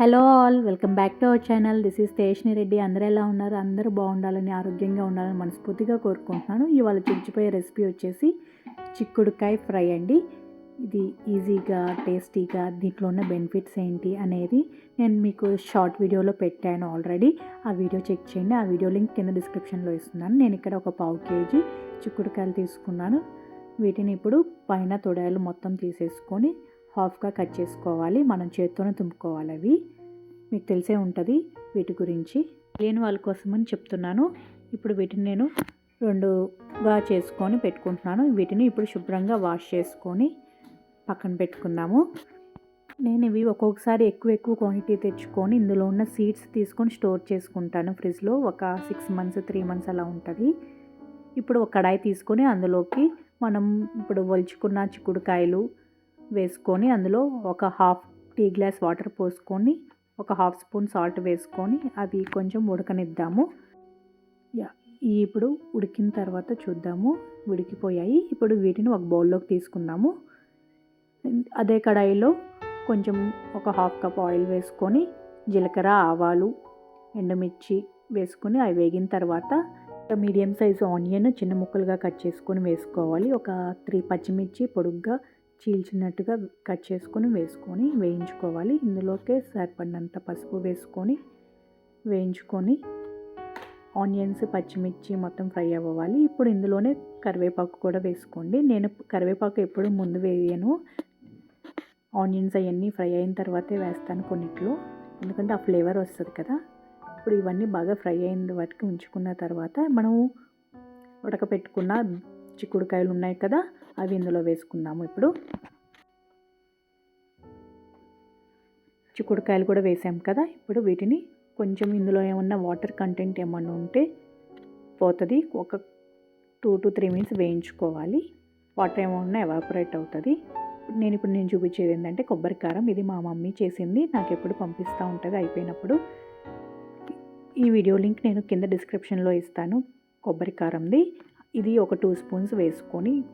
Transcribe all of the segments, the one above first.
Hello all welcome back to our channel. This is stationery Reddy. అందరూ ఎలా ఉన్నారు? అందరూ బాగుండాలని ఆరోగ్యంగా ఉండాలని మనస్ఫూర్తిగా కోరుకుంటున్నాను. ఇవాళ చిరిచిపోయే రెసిపీ వచ్చేసి చిక్కుడుకాయ ఫ్రై అండి. ఇది ఈజీగా టేస్టీగా దీంట్లో ఉన్న బెనిఫిట్స్ ఏంటి అనేది నేను మీకు షార్ట్ వీడియోలో పెట్టాను ఆల్రెడీ. ఆ వీడియో చెక్ చేయండి. ఆ వీడియో లింక్ కింద డిస్క్రిప్షన్లో ఇస్తున్నాను. నేను ఇక్కడ ఒక పావు కేజీ చిక్కుడుకాయలు తీసుకున్నాను. వీటిని ఇప్పుడు పైన తొడాలు మొత్తం తీసేసుకొని హాఫ్గా కట్ చేసుకోవాలి. మనం చేత్తోనే తుంపుకోవాలి అవి. మీకు తెలిసే ఉంటుంది వీటి గురించి. లేని వాళ్ళ కోసమని చెప్తున్నాను. ఇప్పుడు వీటిని నేను రెండుగా చేసుకొని పెట్టుకుంటున్నాను. వీటిని ఇప్పుడు శుభ్రంగా వాష్ చేసుకొని పక్కన పెట్టుకుందాము. నేను ఇవి ఒక్కొక్కసారి ఎక్కువ ఎక్కువ క్వాంటిటీ తెచ్చుకొని ఇందులో ఉన్న సీడ్స్ తీసుకొని స్టోర్ చేసుకుంటాను. ఫ్రిడ్జ్లో ఒక సిక్స్ మంత్స్ త్రీ మంత్స్ అలా ఉంటుంది. ఇప్పుడు ఒక కడాయి తీసుకొని అందులోకి మనం ఇప్పుడు ఒలుచుకున్న చిక్కుడుకాయలు వేసుకొని అందులో ఒక హాఫ్ టీ గ్లాస్ వాటర్ పోసుకొని ఒక హాఫ్ స్పూన్ సాల్ట్ వేసుకొని అవి కొంచెం ఉడకనిద్దాము. ఇప్పుడు ఉడికిన తర్వాత చూద్దాము. ఉడికిపోయాయి. ఇప్పుడు వీటిని ఒక బౌల్లోకి తీసుకుందాము. అదే కడాయిలో కొంచెం ఒక హాఫ్ కప్ ఆయిల్ వేసుకొని జీలకర్ర ఆవాలు ఎండుమిర్చి వేసుకొని అవి వేగిన తర్వాత మీడియం సైజు ఆనియన్ చిన్న ముక్కలుగా కట్ చేసుకొని వేసుకోవాలి. ఒక త్రీ పచ్చిమిర్చి పొడుగ్గా చీల్చినట్టుగా కట్ చేసుకొని వేసుకొని వేయించుకోవాలి. ఇందులోకే సరిపడినంత పసుపు వేసుకొని వేయించుకొని ఆనియన్స్ పచ్చిమిర్చి మొత్తం ఫ్రై అవ్వాలి. ఇప్పుడు ఇందులోనే కరివేపాకు కూడా వేసుకోండి. నేను కరివేపాకు ఎప్పుడు ముందు వేయను. ఆనియన్స్ అవన్నీ ఫ్రై అయిన తర్వాతే వేస్తాను కొన్నిట్లో. ఎందుకంటే ఆ ఫ్లేవర్ వస్తుంది కదా. ఇప్పుడు ఇవన్నీ బాగా ఫ్రై అయిన వాటికి ఉంచుకున్న తర్వాత మనం ఉడకపెట్టుకున్న చిక్కుడుకాయలు ఉన్నాయి కదా అవి ఇందులో వేసుకుందాము ఇప్పుడు. చిక్కుడుకాయలు కూడా వేసాం కదా ఇప్పుడు వీటిని కొంచెం ఇందులో ఏమన్నా వాటర్ కంటెంట్ ఏమన్నా ఉంటే పోతుంది. ఒక టూ టు త్రీ మినిట్స్ వేయించుకోవాలి. వాటర్ ఏమన్నా ఎవాపరేట్ అవుతుంది. నేను ఇప్పుడు నేను చూపించేది ఏంటంటే కొబ్బరి కారం. ఇది మా మమ్మీ చేసింది. నాకు ఎప్పుడు పంపిస్తూ ఉంటుంది. అయిపోయినప్పుడు ఈ వీడియో లింక్ నేను కింద డిస్క్రిప్షన్లో ఇస్తాను. కొబ్బరి కారంది. ఇది ఒక టూ స్పూన్స్ వేసుకొని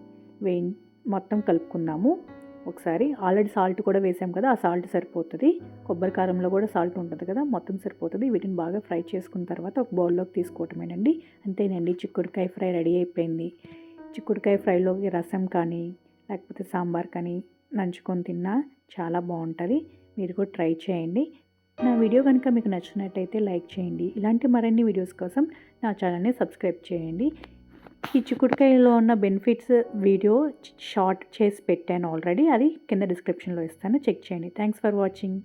వేయి మొత్తం కలుపుకుందాము ఒకసారి ఆల్రెడీ సాల్ట్ కూడా వేసాం కదా ఆ సాల్ట్ సరిపోతుంది. కొబ్బరి కారంలో కూడా సాల్ట్ ఉంటుంది కదా మొత్తం సరిపోతుంది. వీటిని బాగా ఫ్రై చేసుకున్న తర్వాత ఒక బౌల్లోకి తీసుకోవటమేనండి. అంతేనండి చిక్కుడుకాయ ఫ్రై రెడీ అయిపోయింది. చిక్కుడుకాయ ఫ్రైలోకి రసం కానీ లేకపోతే సాంబార్ కానీ నంచుకొని తిన్నా చాలా బాగుంటుంది. మీరు కూడా ట్రై చేయండి. నా వీడియో కనుక మీకు నచ్చినట్టయితే లైక్ చేయండి. ఇలాంటి మరిన్ని వీడియోస్ కోసం నా ఛానల్ని సబ్స్క్రైబ్ చేయండి. ఈ చిక్కుడుకాయలో ఉన్న బెనిఫిట్స్ వీడియో షార్ట్ చేసి పెట్టాను ఆల్రెడీ. అది కింద డిస్క్రిప్షన్లో ఇస్తాను. చెక్ చేయండి. Thanks for watching.